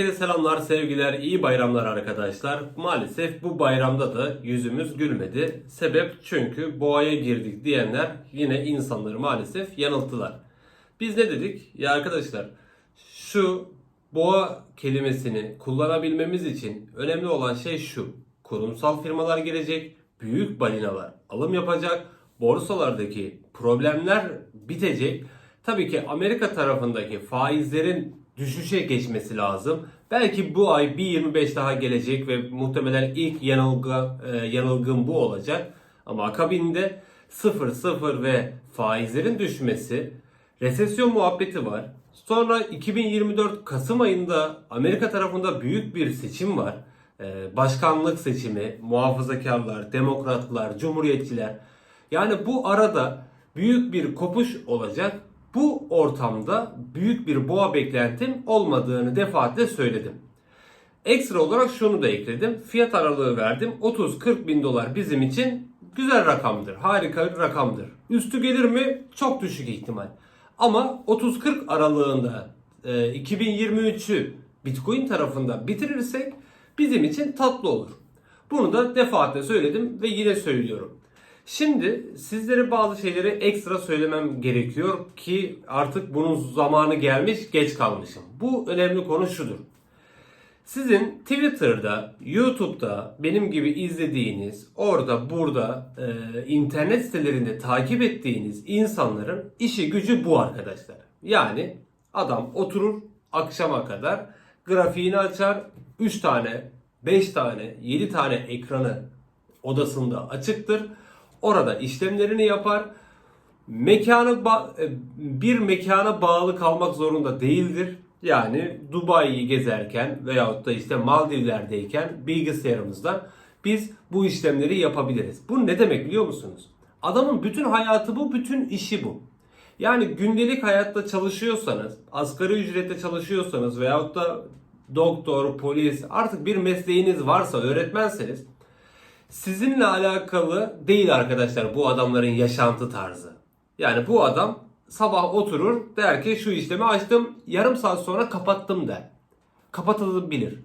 Herkese selamlar, sevgiler, iyi bayramlar arkadaşlar. Maalesef bu bayramda da yüzümüz gülmedi. Sebep çünkü boğaya girdik diyenler yine insanları maalesef yanılttılar. Biz ne dedik? Ya arkadaşlar şu boğa kelimesini kullanabilmemiz için önemli olan şey şu. Kurumsal firmalar gelecek, büyük balinalar alım yapacak, borsalardaki problemler bitecek. Tabii ki Amerika tarafındaki faizlerin düşüşe geçmesi lazım. Belki bu ay bir 25 daha gelecek ve muhtemelen ilk yanılgı, e, yanılgım bu olacak. Ama akabinde 0 0 ve faizlerin düşmesi, resesyon muhabbeti var. Sonra 2024 Kasım ayında Amerika tarafında büyük bir seçim var. Ee, Başkanlık seçimi, muhafazakarlar, demokratlar, cumhuriyetçiler. Yani bu arada büyük bir kopuş olacak. Bu ortamda büyük bir boğa beklentim olmadığını defaatle söyledim. Ekstra olarak şunu da ekledim. Fiyat aralığı verdim. 30-40 bin dolar bizim için güzel rakamdır. Harika bir rakamdır. Üstü gelir mi? Çok düşük ihtimal. Ama 30-40 aralığında e, 2023'ü Bitcoin tarafında bitirirsek bizim için tatlı olur. Bunu da defaatle söyledim ve yine söylüyorum. Şimdi sizlere bazı şeyleri ekstra söylemem gerekiyor ki artık bunun zamanı gelmiş, geç kalmışım. Bu önemli konu şudur. Sizin Twitter'da, YouTube'da benim gibi izlediğiniz, orada burada e, internet sitelerinde takip ettiğiniz insanların işi gücü bu arkadaşlar. Yani adam oturur akşama kadar grafiğini açar 3 tane, 5 tane, 7 tane ekranı odasında açıktır. Orada işlemlerini yapar. Mekanı e, bir mekana bağlı kalmak zorunda değildir. Yani Dubai'yi gezerken veyahut da işte Maldivler'deyken bilgisayarımızdan biz bu işlemleri yapabiliriz. Bu ne demek biliyor musunuz? Adamın bütün hayatı bu, bütün işi bu. Yani gündelik hayatta çalışıyorsanız, asgari ücretle çalışıyorsanız veyahut da doktor, polis artık bir mesleğiniz varsa, öğretmenseniz sizinle alakalı değil arkadaşlar bu adamların yaşantı tarzı. Yani bu adam sabah oturur der ki şu işlemi açtım yarım saat sonra kapattım der. Kapatılabilir.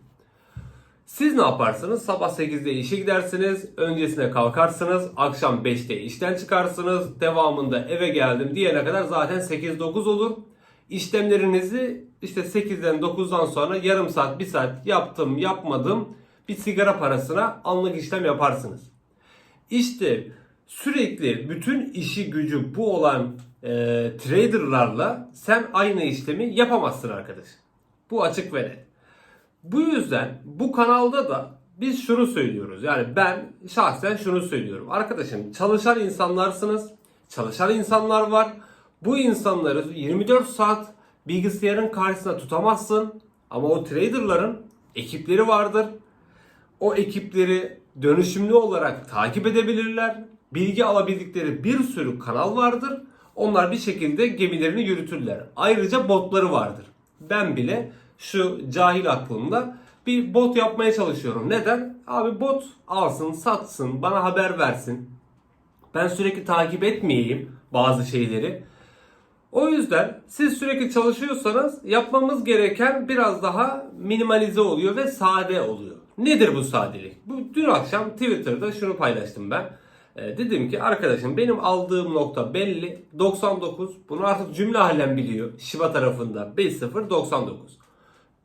Siz ne yaparsınız? Sabah 8'de işe gidersiniz, öncesine kalkarsınız, akşam 5'te işten çıkarsınız, devamında eve geldim diyene kadar zaten 8-9 olur. İşlemlerinizi işte 8'den 9'dan sonra yarım saat, 1 saat yaptım, yapmadım bir sigara parasına anlık işlem yaparsınız. İşte sürekli bütün işi gücü bu olan e, traderlarla sen aynı işlemi yapamazsın arkadaş. Bu açık ve net. Bu yüzden bu kanalda da biz şunu söylüyoruz. Yani ben şahsen şunu söylüyorum. Arkadaşım çalışan insanlarsınız. Çalışan insanlar var. Bu insanları 24 saat bilgisayarın karşısında tutamazsın. Ama o traderların ekipleri vardır. O ekipleri dönüşümlü olarak takip edebilirler. Bilgi alabildikleri bir sürü kanal vardır. Onlar bir şekilde gemilerini yürütürler. Ayrıca botları vardır. Ben bile şu cahil aklımda bir bot yapmaya çalışıyorum. Neden? Abi bot alsın, satsın, bana haber versin. Ben sürekli takip etmeyeyim bazı şeyleri. O yüzden siz sürekli çalışıyorsanız yapmamız gereken biraz daha minimalize oluyor ve sade oluyor. Nedir bu sadelik? Bu dün akşam Twitter'da şunu paylaştım ben. Ee, dedim ki arkadaşım benim aldığım nokta belli 99. Bunu artık cümle halen biliyor. Shiba tarafında 5099.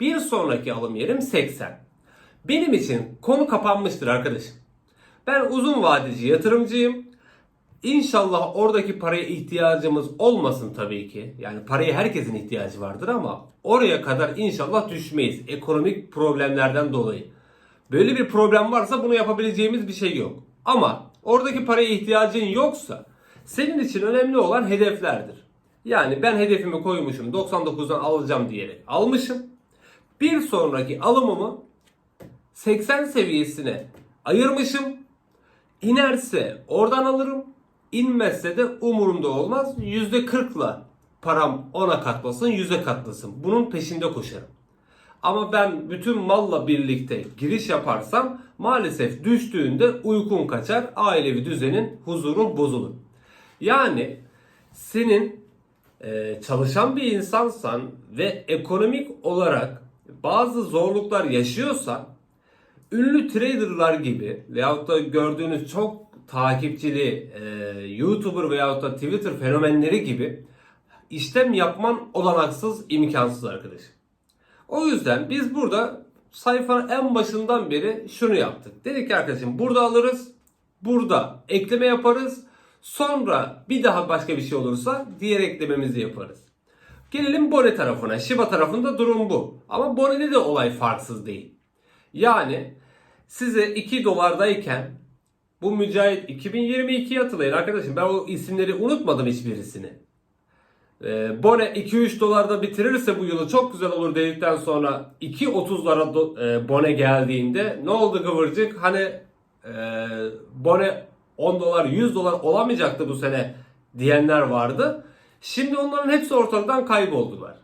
Bir sonraki alım yerim 80. Benim için konu kapanmıştır arkadaşım. Ben uzun vadeci yatırımcıyım. İnşallah oradaki paraya ihtiyacımız olmasın tabii ki. Yani paraya herkesin ihtiyacı vardır ama oraya kadar inşallah düşmeyiz. Ekonomik problemlerden dolayı. Böyle bir problem varsa bunu yapabileceğimiz bir şey yok. Ama oradaki paraya ihtiyacın yoksa senin için önemli olan hedeflerdir. Yani ben hedefimi koymuşum 99'dan alacağım diyerek almışım. Bir sonraki alımımı 80 seviyesine ayırmışım. İnerse oradan alırım. İnmezse de umurumda olmaz. %40'la param ona katlasın, 100'e katlasın. Bunun peşinde koşarım. Ama ben bütün malla birlikte giriş yaparsam maalesef düştüğünde uykun kaçar, ailevi düzenin, huzurun bozulur. Yani senin e, çalışan bir insansan ve ekonomik olarak bazı zorluklar yaşıyorsan ünlü traderlar gibi veyahut da gördüğünüz çok takipçili e, YouTuber veyahut da Twitter fenomenleri gibi işlem yapman olanaksız, imkansız arkadaş. O yüzden biz burada sayfanın en başından beri şunu yaptık. Dedik ki arkadaşım burada alırız, burada ekleme yaparız. Sonra bir daha başka bir şey olursa diğer eklememizi yaparız. Gelelim Bone tarafına. Shiba tarafında durum bu. Ama Bone'de de olay farksız değil. Yani size 2 dolardayken bu Mücahit 2022 hatırlayın arkadaşım. Ben o isimleri unutmadım hiçbirisini. Ee, Bone 2-3 dolarda bitirirse bu yılı çok güzel olur dedikten sonra 2.30'lara do- e, Bone geldiğinde ne oldu kıvırcık? Hani e, Bone 10 dolar 100 dolar olamayacaktı bu sene diyenler vardı. Şimdi onların hepsi ortadan kayboldular.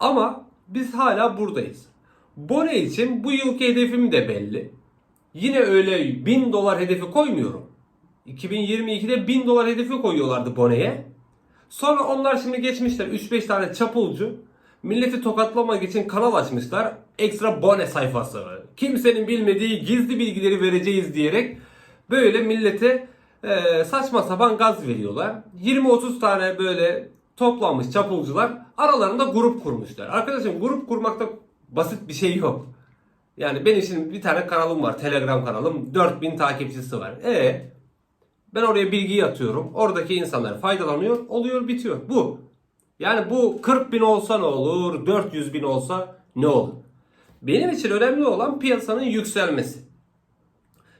Ama biz hala buradayız. Bone için bu yılki hedefim de belli. Yine öyle 1000 dolar hedefi koymuyorum. 2022'de 1000 dolar hedefi koyuyorlardı Bone'ye. Sonra onlar şimdi geçmişler 3-5 tane çapulcu. Milleti tokatlamak için kanal açmışlar. Ekstra Bone sayfası. Kimsenin bilmediği gizli bilgileri vereceğiz diyerek böyle millete e, saçma sapan gaz veriyorlar. 20-30 tane böyle toplanmış çapulcular aralarında grup kurmuşlar. Arkadaşım grup kurmakta basit bir şey yok. Yani benim şimdi bir tane kanalım var. Telegram kanalım. 4000 takipçisi var. E ben oraya bilgiyi atıyorum. Oradaki insanlar faydalanıyor. Oluyor bitiyor. Bu. Yani bu 40 bin olsa ne olur? 400 bin olsa ne olur? Benim için önemli olan piyasanın yükselmesi.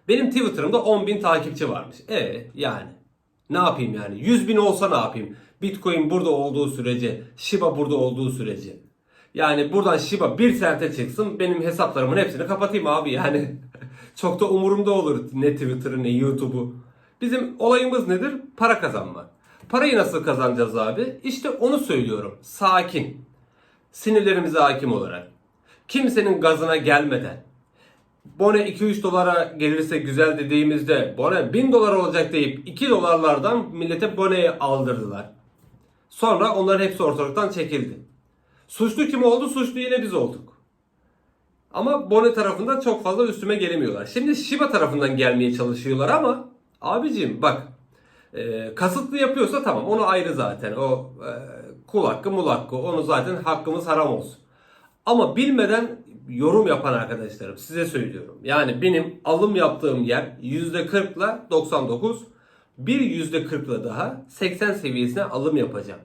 Benim Twitter'ımda 10 bin takipçi varmış. E yani. Ne yapayım yani? 100 bin olsa ne yapayım? Bitcoin burada olduğu sürece, Shiba burada olduğu sürece. Yani buradan Shiba bir sente çıksın benim hesaplarımın hepsini kapatayım abi yani. Çok da umurumda olur ne Twitter'ı ne YouTube'u. Bizim olayımız nedir? Para kazanmak. Parayı nasıl kazanacağız abi? İşte onu söylüyorum. Sakin. Sinirlerimize hakim olarak. Kimsenin gazına gelmeden. Bone 2-3 dolara gelirse güzel dediğimizde Bone 1000 dolar olacak deyip 2 dolarlardan millete Bone'yi aldırdılar. Sonra onların hepsi ortalıktan çekildi. Suçlu kim oldu? Suçlu yine biz olduk. Ama Bone tarafından çok fazla üstüme gelemiyorlar. Şimdi Shiba tarafından gelmeye çalışıyorlar ama abicim bak e, kasıtlı yapıyorsa tamam onu ayrı zaten. O e, kul hakkı mul hakkı onu zaten hakkımız haram olsun. Ama bilmeden yorum yapan arkadaşlarım size söylüyorum. Yani benim alım yaptığım yer %40 ile 99 bir %40 ile daha 80 seviyesine alım yapacağım.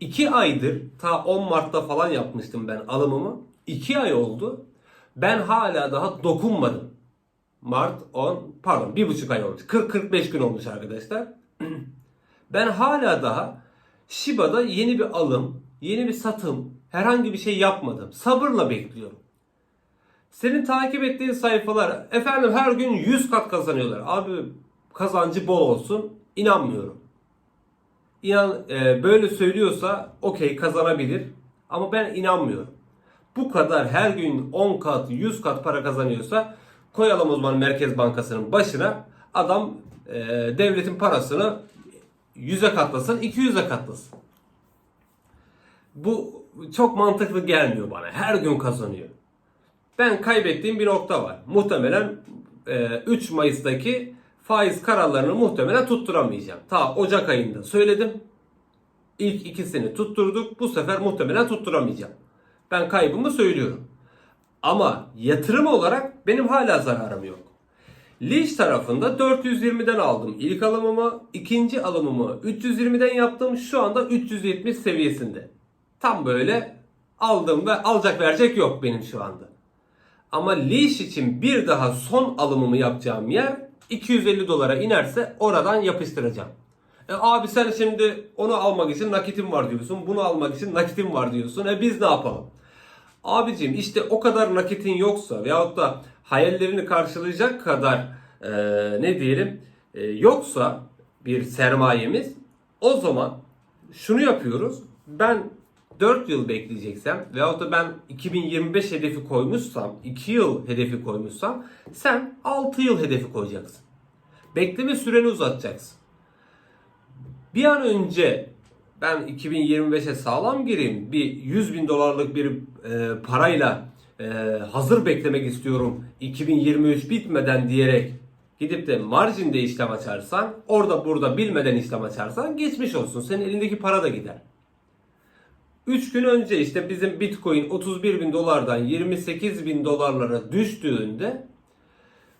2 aydır ta 10 Mart'ta falan yapmıştım ben alımımı. 2 ay oldu. Ben hala daha dokunmadım. Mart 10 pardon 1,5 ay olmuş. 40-45 gün olmuş arkadaşlar. ben hala daha Shiba'da yeni bir alım, yeni bir satım, herhangi bir şey yapmadım. Sabırla bekliyorum. Senin takip ettiğin sayfalar efendim her gün 100 kat kazanıyorlar. Abi kazancı bol olsun. İnanmıyorum. İnan e, böyle söylüyorsa okey kazanabilir. Ama ben inanmıyorum. Bu kadar her gün 10 kat 100 kat para kazanıyorsa koyalım o zaman Merkez Bankası'nın başına adam e, devletin parasını 100'e katlasın 200'e katlasın. Bu çok mantıklı gelmiyor bana. Her gün kazanıyor. Ben kaybettiğim bir nokta var. Muhtemelen e, 3 Mayıs'taki faiz kararlarını muhtemelen tutturamayacağım. Ta Ocak ayında söyledim. İlk ikisini tutturduk. Bu sefer muhtemelen tutturamayacağım. Ben kaybımı söylüyorum. Ama yatırım olarak benim hala zararım yok. Leash tarafında 420'den aldım ilk alımımı. ikinci alımımı 320'den yaptım. Şu anda 370 seviyesinde. Tam böyle aldım ve alacak verecek yok benim şu anda. Ama leash için bir daha son alımımı yapacağım yer 250 dolara inerse oradan yapıştıracağım. E abi sen şimdi onu almak için nakitim var diyorsun. Bunu almak için nakitim var diyorsun. E biz ne yapalım? Abicim işte o kadar nakitin yoksa veyahut da hayallerini karşılayacak kadar e, ne diyelim e, yoksa bir sermayemiz o zaman şunu yapıyoruz. Ben 4 yıl bekleyeceksem veyahut da ben 2025 hedefi koymuşsam 2 yıl hedefi koymuşsam sen 6 yıl hedefi koyacaksın. Bekleme süreni uzatacaksın. Bir an önce ben 2025'e sağlam gireyim. Bir 100 bin dolarlık bir e, parayla e, hazır beklemek istiyorum 2023 bitmeden diyerek gidip de marjinde işlem açarsan orada burada bilmeden işlem açarsan geçmiş olsun. Senin elindeki para da gider. 3 gün önce işte bizim Bitcoin 31 bin dolardan 28 bin dolarlara düştüğünde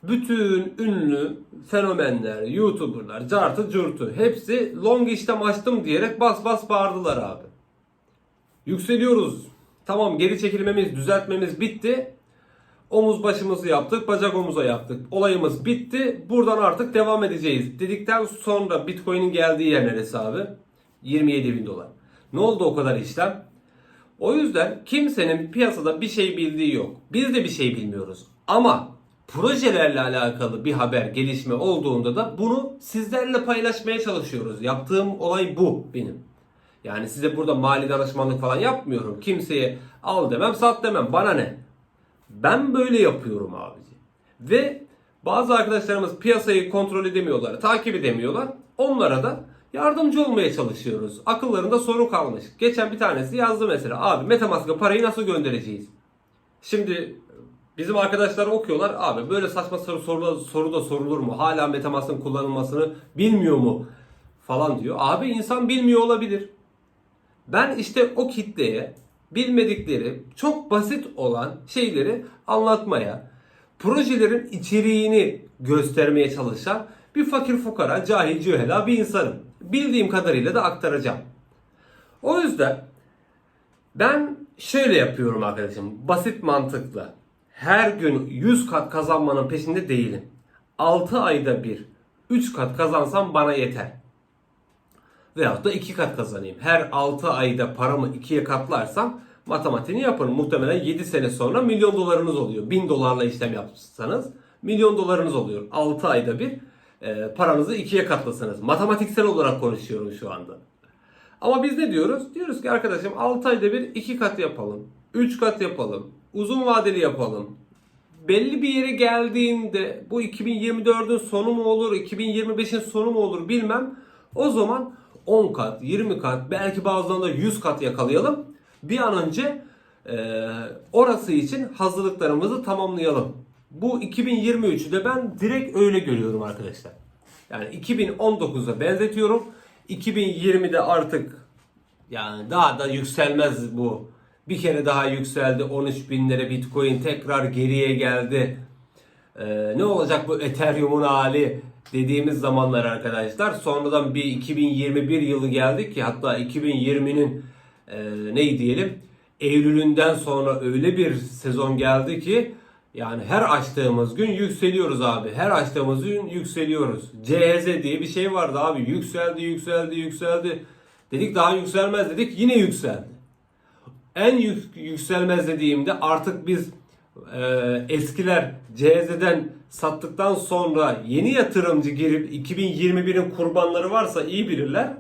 bütün ünlü fenomenler, YouTuber'lar, cartı curtu hepsi long işlem açtım diyerek bas bas bağırdılar abi. Yükseliyoruz. Tamam geri çekilmemiz, düzeltmemiz bitti. Omuz başımızı yaptık, bacak omuza yaptık. Olayımız bitti. Buradan artık devam edeceğiz. Dedikten sonra Bitcoin'in geldiği yer neresi abi? 27 bin dolar. Ne oldu o kadar işlem? O yüzden kimsenin piyasada bir şey bildiği yok. Biz de bir şey bilmiyoruz. Ama projelerle alakalı bir haber, gelişme olduğunda da bunu sizlerle paylaşmaya çalışıyoruz. Yaptığım olay bu benim. Yani size burada mali danışmanlık falan yapmıyorum. Kimseye al demem, sat demem. Bana ne? Ben böyle yapıyorum abici. Ve bazı arkadaşlarımız piyasayı kontrol edemiyorlar, takip edemiyorlar. Onlara da yardımcı olmaya çalışıyoruz. Akıllarında sorun kalmış. Geçen bir tanesi yazdı mesela. Abi Metamask'a parayı nasıl göndereceğiz? Şimdi bizim arkadaşlar okuyorlar. Abi böyle saçma soru, soru, soru da sorulur mu? Hala Metamask'ın kullanılmasını bilmiyor mu? Falan diyor. Abi insan bilmiyor olabilir. Ben işte o kitleye bilmedikleri çok basit olan şeyleri anlatmaya, projelerin içeriğini göstermeye çalışan bir fakir fukara, cahil cühela bir insanım. Bildiğim kadarıyla da aktaracağım. O yüzden ben şöyle yapıyorum arkadaşım. Basit mantıkla. Her gün 100 kat kazanmanın peşinde değilim. 6 ayda bir 3 kat kazansam bana yeter. Veyahut da 2 kat kazanayım. Her 6 ayda paramı 2'ye katlarsam matematiğini yapın. Muhtemelen 7 sene sonra milyon dolarınız oluyor. 1000 dolarla işlem yapsanız milyon dolarınız oluyor. 6 ayda bir e, paranızı 2'ye katlasanız. Matematiksel olarak konuşuyorum şu anda. Ama biz ne diyoruz? Diyoruz ki arkadaşım 6 ayda bir 2 kat yapalım. 3 kat yapalım. Uzun vadeli yapalım. Belli bir yere geldiğinde bu 2024'ün sonu mu olur, 2025'in sonu mu olur bilmem. O zaman 10 kat, 20 kat, belki bazılarında 100 kat yakalayalım. Bir an önce e, orası için hazırlıklarımızı tamamlayalım. Bu 2023'ü de ben direkt öyle görüyorum arkadaşlar. Yani 2019'a benzetiyorum. 2020'de artık yani daha da yükselmez bu. Bir kere daha yükseldi. 13 binlere Bitcoin tekrar geriye geldi. Ee, ne olacak bu Ethereum'un hali dediğimiz zamanlar arkadaşlar. Sonradan bir 2021 yılı geldi ki hatta 2020'nin e, ne diyelim Eylül'ünden sonra öyle bir sezon geldi ki yani her açtığımız gün yükseliyoruz abi. Her açtığımız gün yükseliyoruz. CHZ diye bir şey vardı abi. Yükseldi, yükseldi, yükseldi. Dedik daha yükselmez dedik. Yine yükseldi. En yük- yükselmez dediğimde artık biz e, eskiler CHZ'den sattıktan sonra yeni yatırımcı girip 2021'in kurbanları varsa iyi bilirler.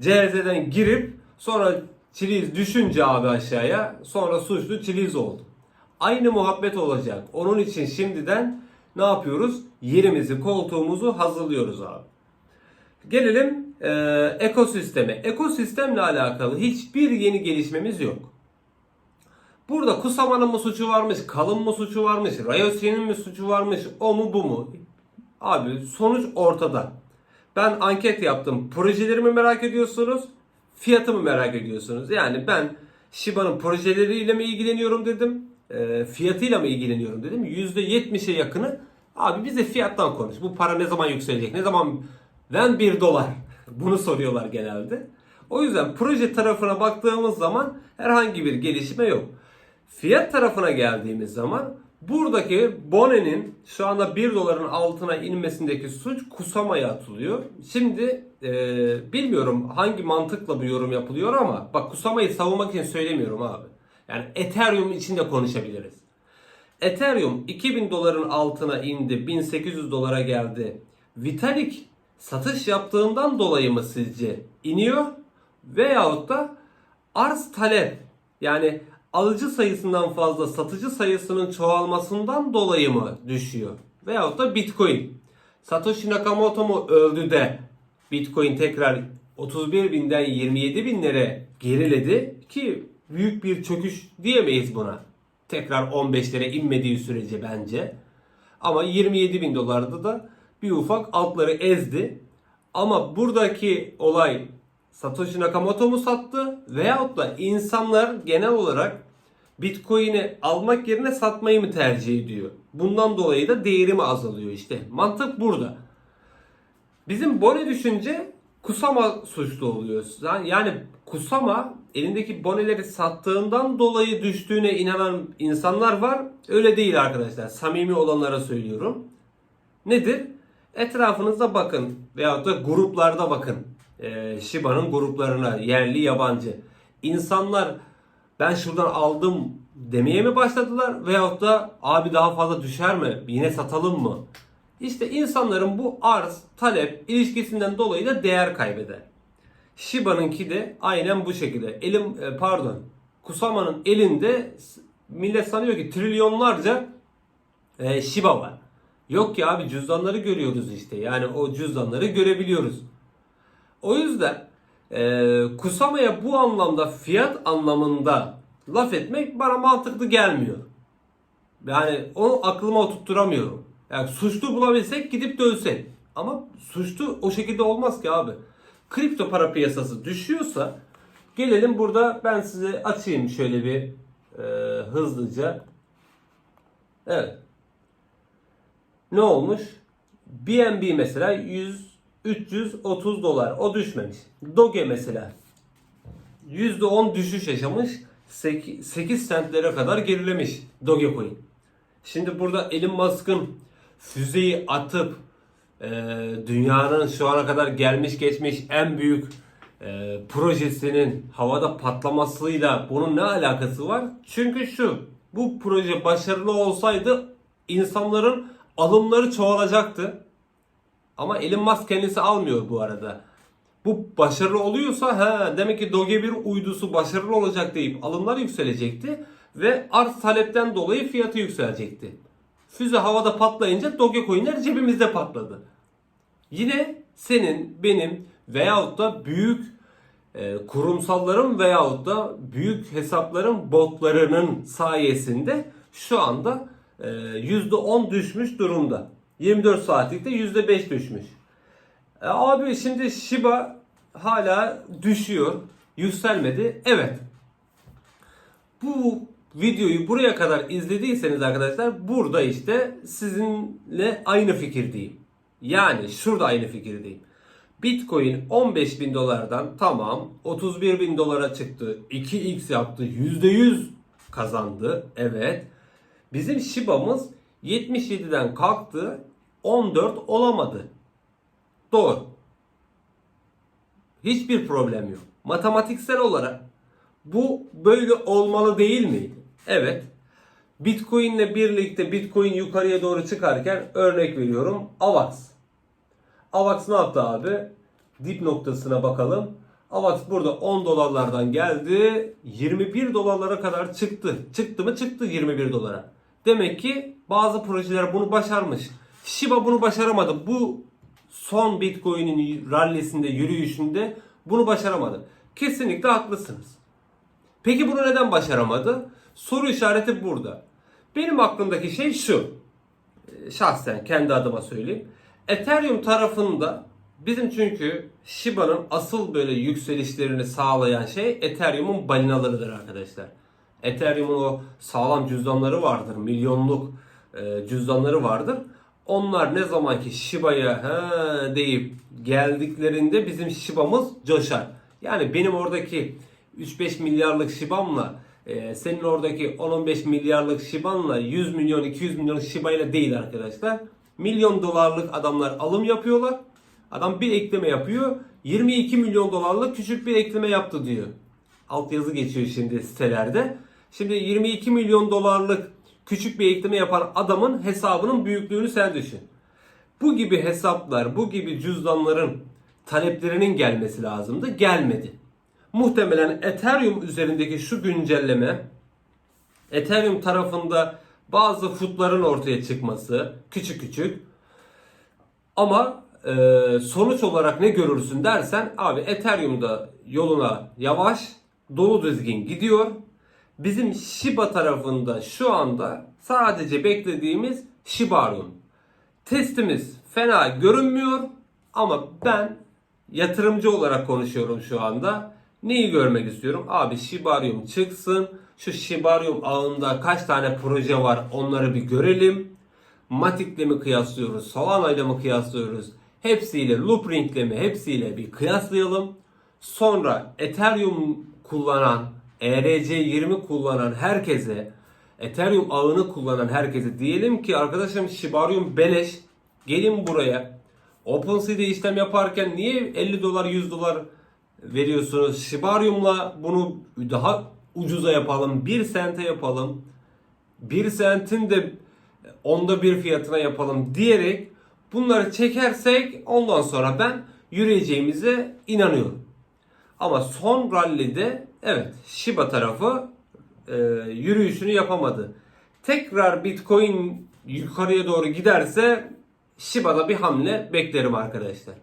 CHZ'den girip sonra çiliz düşünce abi aşağıya sonra suçlu çiliz oldu. Aynı muhabbet olacak. Onun için şimdiden ne yapıyoruz? Yerimizi, koltuğumuzu hazırlıyoruz abi. Gelelim e, ekosisteme. Ekosistemle alakalı hiçbir yeni gelişmemiz yok. Burada Kusama'nın mı suçu varmış, Kalın mı suçu varmış, Rayoshi'nin mi suçu varmış, o mu bu mu? Abi sonuç ortada. Ben anket yaptım. Projelerimi merak ediyorsunuz, fiyatımı merak ediyorsunuz. Yani ben Shiba'nın projeleriyle mi ilgileniyorum dedim, e, fiyatıyla mı ilgileniyorum dedim. %70'e yakını abi bize fiyattan konuş. Bu para ne zaman yükselecek, ne zaman ben 1 dolar. Bunu soruyorlar genelde. O yüzden proje tarafına baktığımız zaman herhangi bir gelişme yok. Fiyat tarafına geldiğimiz zaman buradaki Bone'nin şu anda 1 doların altına inmesindeki suç Kusama'ya atılıyor. Şimdi e, bilmiyorum hangi mantıkla bu yorum yapılıyor ama bak Kusama'yı savunmak için söylemiyorum abi. Yani Ethereum için de konuşabiliriz. Ethereum 2000 doların altına indi, 1800 dolara geldi. Vitalik satış yaptığından dolayı mı sizce iniyor? Veyahut da arz talep yani alıcı sayısından fazla satıcı sayısının çoğalmasından dolayı mı düşüyor? Veyahut da Bitcoin. Satoshi Nakamoto mu öldü de Bitcoin tekrar 31 binden 27 binlere geriledi ki büyük bir çöküş diyemeyiz buna. Tekrar 15'lere inmediği sürece bence. Ama 27 bin dolarda da bir ufak altları ezdi. Ama buradaki olay Satoshi Nakamoto mu sattı veyahut da insanlar genel olarak Bitcoin'i almak yerine satmayı mı tercih ediyor? Bundan dolayı da değeri mi azalıyor işte. Mantık burada. Bizim Bone düşünce Kusama suçlu oluyor. Yani Kusama elindeki boneleri sattığından dolayı düştüğüne inanan insanlar var. Öyle değil arkadaşlar. Samimi olanlara söylüyorum. Nedir? Etrafınıza bakın veyahut da gruplarda bakın. Ee, Shiba'nın gruplarına yerli yabancı. İnsanlar ben şuradan aldım demeye mi başladılar veyahut da abi daha fazla düşer mi? Yine satalım mı? İşte insanların bu arz talep ilişkisinden dolayı da değer kaybeder. Shiba'nınki de aynen bu şekilde. Elim e, pardon. Kusama'nın elinde millet sanıyor ki trilyonlarca e, Shiba var. Yok ya abi cüzdanları görüyoruz işte. Yani o cüzdanları görebiliyoruz. O yüzden e, Kusama'ya bu anlamda fiyat anlamında laf etmek bana mantıklı gelmiyor. Yani onu aklıma oturtturamıyorum. Yani suçlu bulabilsek gidip dövsek. Ama suçlu o şekilde olmaz ki abi. Kripto para piyasası düşüyorsa gelelim burada ben size açayım şöyle bir e, hızlıca. Evet. Ne olmuş? BNB mesela 100 330 dolar. O düşmemiş. Doge mesela %10 düşüş yaşamış. 8, 8 centlere kadar gerilemiş Dogecoin. Şimdi burada Elon Musk'ın füzeyi atıp e, dünyanın şu ana kadar gelmiş geçmiş en büyük e, projesinin havada patlamasıyla bunun ne alakası var? Çünkü şu bu proje başarılı olsaydı insanların alımları çoğalacaktı. Ama Elon Musk kendisi almıyor bu arada. Bu başarılı oluyorsa ha demek ki Doge bir uydusu başarılı olacak deyip alımlar yükselecekti ve arz talepten dolayı fiyatı yükselecekti. Füze havada patlayınca Dogecoin'ler cebimizde patladı. Yine senin, benim veyahut da büyük e, kurumsalların veyahut da büyük hesapların botlarının sayesinde şu anda %10 düşmüş durumda. 24 saatlikte %5 düşmüş. E, abi şimdi Shiba hala düşüyor. Yükselmedi. Evet. Bu videoyu buraya kadar izlediyseniz arkadaşlar burada işte sizinle aynı fikirdeyim. Yani şurada aynı fikirdeyim. Bitcoin 15 bin dolardan tamam 31 bin dolara çıktı. 2x yaptı. %100 kazandı. Evet. Bizim Shiba'mız 77'den kalktı. 14 olamadı. Doğru. Hiçbir problem yok. Matematiksel olarak bu böyle olmalı değil miydi? Evet. Bitcoin ile birlikte Bitcoin yukarıya doğru çıkarken örnek veriyorum AVAX. AVAX ne yaptı abi? Dip noktasına bakalım. AVAX burada 10 dolarlardan geldi. 21 dolarlara kadar çıktı. Çıktı mı? Çıktı 21 dolara. Demek ki bazı projeler bunu başarmış. Shiba bunu başaramadı. Bu son Bitcoin'in rallisinde, yürüyüşünde bunu başaramadı. Kesinlikle haklısınız. Peki bunu neden başaramadı? Soru işareti burada. Benim aklımdaki şey şu. Ee, Şahsen kendi adıma söyleyeyim. Ethereum tarafında bizim çünkü Shiba'nın asıl böyle yükselişlerini sağlayan şey Ethereum'un balinalarıdır arkadaşlar. Ethereum'un o sağlam cüzdanları vardır. Milyonluk e, cüzdanları vardır. Onlar ne zaman ki Shiba'ya deyip geldiklerinde bizim Shiba'mız coşar. Yani benim oradaki 3-5 milyarlık Shiba'mla e, senin oradaki 10-15 milyarlık Shiba'nla 100 milyon 200 milyon Shiba ile değil arkadaşlar. Milyon dolarlık adamlar alım yapıyorlar. Adam bir ekleme yapıyor. 22 milyon dolarlık küçük bir ekleme yaptı diyor. Alt yazı geçiyor şimdi sitelerde. Şimdi 22 milyon dolarlık küçük bir ekleme yapan adamın hesabının büyüklüğünü sen düşün. Bu gibi hesaplar, bu gibi cüzdanların taleplerinin gelmesi lazımdı. Gelmedi. Muhtemelen Ethereum üzerindeki şu güncelleme Ethereum tarafında bazı footların ortaya çıkması küçük küçük ama Ee, sonuç olarak ne görürsün dersen abi Ethereum'da yoluna yavaş, dolu düzgün gidiyor. Bizim Shiba tarafında şu anda sadece beklediğimiz Shibarium. Testimiz fena görünmüyor ama ben yatırımcı olarak konuşuyorum şu anda. Neyi görmek istiyorum? Abi Shibarium çıksın. Şu Shibarium ağında kaç tane proje var onları bir görelim. Matic'le mi kıyaslıyoruz? Solana ile mi kıyaslıyoruz? Hepsiyle Loopring'le mi? Hepsiyle bir kıyaslayalım. Sonra Ethereum kullanan, ERC20 kullanan herkese, Ethereum ağını kullanan herkese diyelim ki arkadaşım Shibarium beleş. Gelin buraya. OpenSea'de işlem yaparken niye 50 dolar 100 dolar veriyorsunuz? Shibarium'la bunu daha ucuza yapalım. 1 sente yapalım. 1 sentin de onda bir fiyatına yapalım diyerek bunları çekersek ondan sonra ben yürüyeceğimize inanıyorum. Ama son rallide evet Shiba tarafı e, yürüyüşünü yapamadı. Tekrar Bitcoin yukarıya doğru giderse Shiba'da bir hamle beklerim arkadaşlar.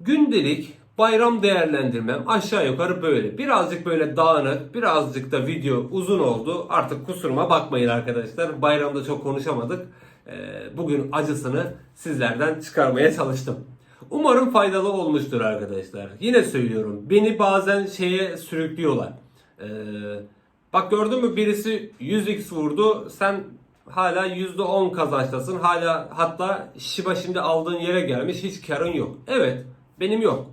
Gündelik bayram değerlendirmem aşağı yukarı böyle. Birazcık böyle dağınık, birazcık da video uzun oldu. Artık kusuruma bakmayın arkadaşlar. Bayramda çok konuşamadık. Ee, Bugün acısını sizlerden çıkarmaya çalıştım. Umarım faydalı olmuştur arkadaşlar. Yine söylüyorum. Beni bazen şeye sürüklüyorlar. Ee, bak gördün mü birisi 100x vurdu. Sen hala %10 kazançtasın. Hala hatta Shiba şimdi aldığın yere gelmiş. Hiç karın yok. Evet. Benim yok.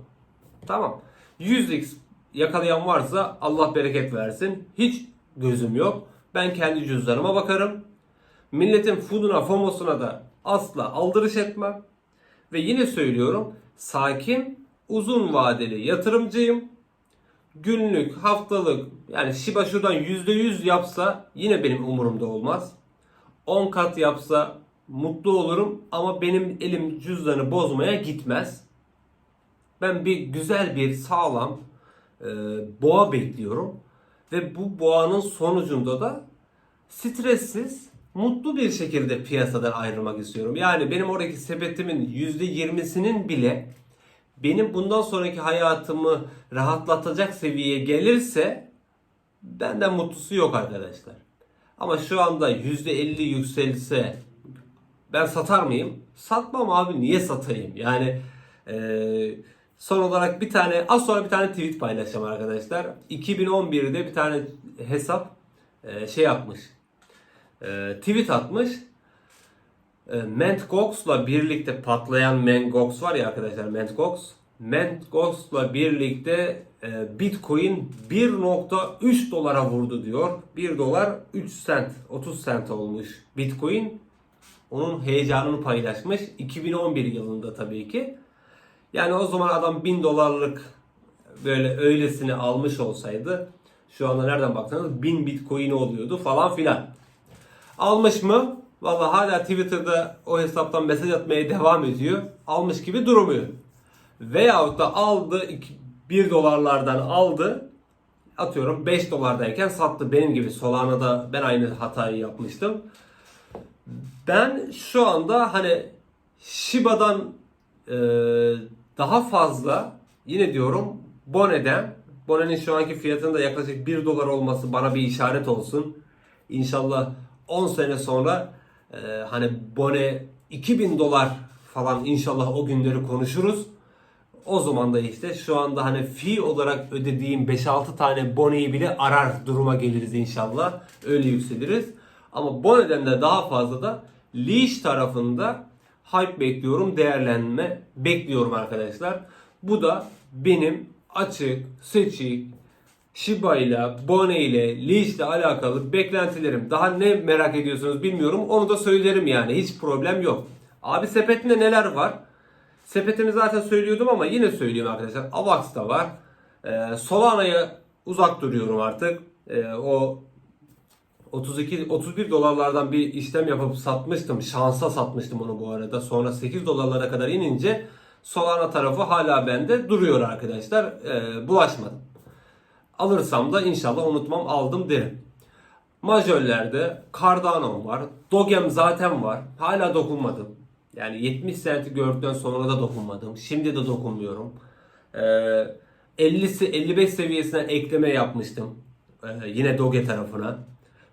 Tamam. 100x yakalayan varsa Allah bereket versin. Hiç gözüm yok. Ben kendi cüzdanıma bakarım. Milletin fooduna, fomosuna da asla aldırış etmem. Ve yine söylüyorum sakin, uzun vadeli yatırımcıyım. Günlük, haftalık yani Shiba şuradan %100 yapsa yine benim umurumda olmaz. 10 kat yapsa mutlu olurum ama benim elim cüzdanı bozmaya gitmez. Ben bir güzel bir sağlam e, boğa bekliyorum. Ve bu boğanın sonucunda da stressiz, mutlu bir şekilde piyasadan ayrılmak istiyorum. Yani benim oradaki sepetimin %20'sinin bile benim bundan sonraki hayatımı rahatlatacak seviyeye gelirse benden mutlusu yok arkadaşlar. Ama şu anda %50 yükselse ben satar mıyım? Satmam abi niye satayım? Yani eee Son olarak bir tane az sonra bir tane tweet paylaşacağım arkadaşlar. 2011'de bir tane hesap e, şey yapmış. E, tweet atmış. E. Gox'la birlikte patlayan Mt. Gox var ya arkadaşlar Mt. Gox. Mt. Gox'la birlikte e, Bitcoin 1.3 dolara vurdu diyor. 1 dolar 3 sent 30 sent olmuş Bitcoin. Onun heyecanını paylaşmış. 2011 yılında tabii ki. Yani o zaman adam 1000 dolarlık böyle öylesini almış olsaydı şu anda nereden baksanız 1000 bitcoin oluyordu falan filan. Almış mı? Valla hala Twitter'da o hesaptan mesaj atmaya devam ediyor. Almış gibi durmuyor. Veyahut da aldı 1 dolarlardan aldı. Atıyorum 5 dolardayken sattı. Benim gibi Solana'da ben aynı hatayı yapmıştım. Ben şu anda hani Shiba'dan e, daha fazla yine diyorum Bone'den Bone'nin şu anki fiyatının da yaklaşık 1 dolar olması bana bir işaret olsun. İnşallah 10 sene sonra e, hani Bone 2000 dolar falan inşallah o günleri konuşuruz. O zaman da işte şu anda hani fi olarak ödediğim 5-6 tane Bone'yi bile arar duruma geliriz inşallah. Öyle yükseliriz. Ama Bone'den de daha fazla da Leash tarafında hype bekliyorum, değerlenme bekliyorum arkadaşlar. Bu da benim açık, seçik, Shiba ile, Bone ile, Leash ile alakalı beklentilerim. Daha ne merak ediyorsunuz bilmiyorum. Onu da söylerim yani. Hiç problem yok. Abi sepetinde neler var? Sepetimi zaten söylüyordum ama yine söyleyeyim arkadaşlar. Avax da var. Ee, Solana'ya uzak duruyorum artık. Ee, o 32 31 dolarlardan bir işlem yapıp satmıştım. Şansa satmıştım onu bu arada. Sonra 8 dolarlara kadar inince Solana tarafı hala bende duruyor arkadaşlar. Ee, bulaşmadım. Alırsam da inşallah unutmam aldım derim. Majörlerde Cardano var. Dogem zaten var. Hala dokunmadım. Yani 70 senti gördükten sonra da dokunmadım. Şimdi de dokunmuyorum. Ee, 50'si 55 seviyesinden ekleme yapmıştım. Ee, yine Doge tarafına.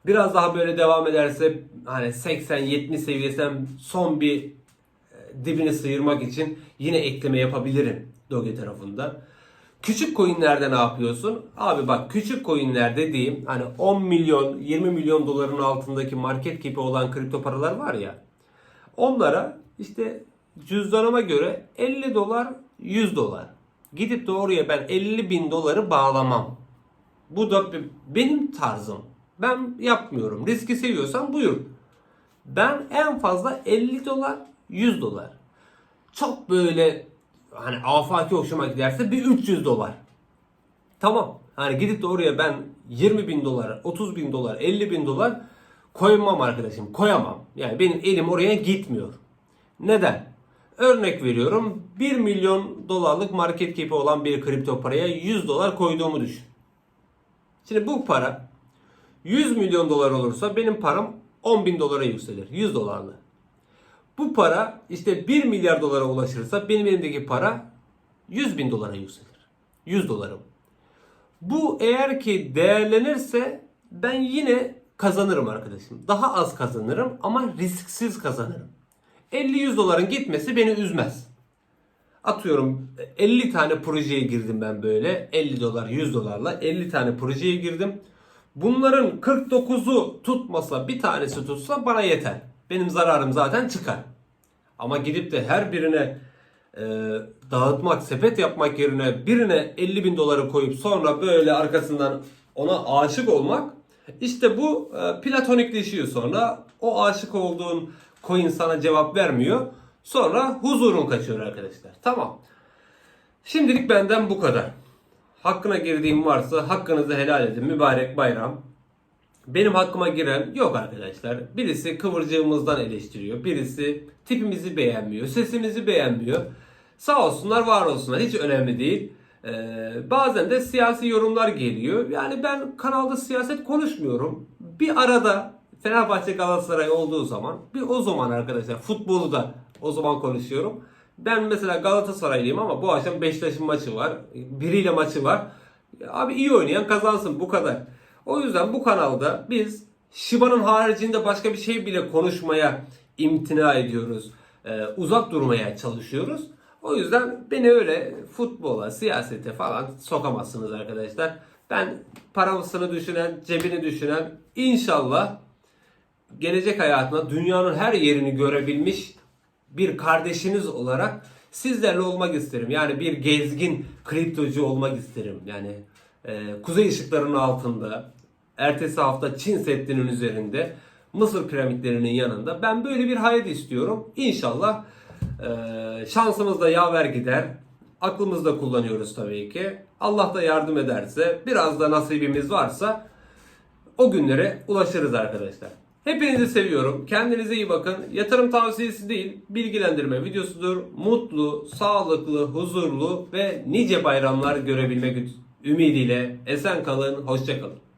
Biraz daha böyle devam ederse hani 80-70 seviyesinden son bir e, dibini sıyırmak için yine ekleme yapabilirim Doge tarafında. Küçük coinlerde ne yapıyorsun? Abi bak küçük coinler dediğim hani 10 milyon 20 milyon doların altındaki market cap'i olan kripto paralar var ya. Onlara işte cüzdanıma göre 50 dolar 100 dolar. Gidip de oraya ben 50 bin doları bağlamam. Bu da be- benim tarzım. Ben yapmıyorum. Riski seviyorsan buyur. Ben en fazla 50 dolar 100 dolar. Çok böyle hani afaki hoşuma giderse bir 300 dolar. Tamam. Hani gidip de oraya ben 20 bin dolar, 30 bin dolar, 50 bin dolar koymam arkadaşım. Koyamam. Yani benim elim oraya gitmiyor. Neden? Örnek veriyorum 1 milyon dolarlık market cap'i olan bir kripto paraya 100 dolar koyduğumu düşün. Şimdi bu para 100 milyon dolar olursa benim param 10 bin dolara yükselir. 100 dolarlı. Bu para işte 1 milyar dolara ulaşırsa benim elimdeki para 100 bin dolara yükselir. 100 dolarım. Bu eğer ki değerlenirse ben yine kazanırım arkadaşım. Daha az kazanırım ama risksiz kazanırım. 50-100 doların gitmesi beni üzmez. Atıyorum 50 tane projeye girdim ben böyle. 50 dolar 100 dolarla 50 tane projeye girdim. Bunların 49'u tutmasa bir tanesi tutsa bana yeter. Benim zararım zaten çıkar. Ama gidip de her birine e, dağıtmak, sepet yapmak yerine birine 50 bin doları koyup sonra böyle arkasından ona aşık olmak işte bu e, platonikleşiyor sonra. O aşık olduğun coin sana cevap vermiyor. Sonra huzurun kaçıyor arkadaşlar. Tamam. Şimdilik benden bu kadar. Hakkına girdiğim varsa hakkınızı helal edin. Mübarek bayram. Benim hakkıma giren yok arkadaşlar. Birisi kıvırcığımızdan eleştiriyor. Birisi tipimizi beğenmiyor. Sesimizi beğenmiyor. Sağ olsunlar var olsunlar. Hiç önemli değil. Ee, bazen de siyasi yorumlar geliyor. Yani ben kanalda siyaset konuşmuyorum. Bir arada Fenerbahçe Galatasaray olduğu zaman bir o zaman arkadaşlar futbolu da o zaman konuşuyorum. Ben mesela Galatasaraylıyım ama bu akşam Beşiktaş'ın maçı var. Biriyle maçı var. Abi iyi oynayan kazansın bu kadar. O yüzden bu kanalda biz Shiba'nın haricinde başka bir şey bile konuşmaya imtina ediyoruz. Ee, uzak durmaya çalışıyoruz. O yüzden beni öyle futbola, siyasete falan sokamazsınız arkadaşlar. Ben parasını düşünen, cebini düşünen inşallah gelecek hayatında dünyanın her yerini görebilmiş bir kardeşiniz olarak sizlerle olmak isterim. Yani bir gezgin kriptocu olmak isterim. Yani e, kuzey ışıklarının altında, ertesi hafta Çin Seddi'nin üzerinde, Mısır piramitlerinin yanında. Ben böyle bir hayat istiyorum. İnşallah e, şansımız da yaver gider. Aklımızda kullanıyoruz tabii ki. Allah da yardım ederse, biraz da nasibimiz varsa o günlere ulaşırız arkadaşlar. Hepinizi seviyorum. Kendinize iyi bakın. Yatırım tavsiyesi değil, bilgilendirme videosudur. Mutlu, sağlıklı, huzurlu ve nice bayramlar görebilmek ümidiyle esen kalın, hoşça kalın.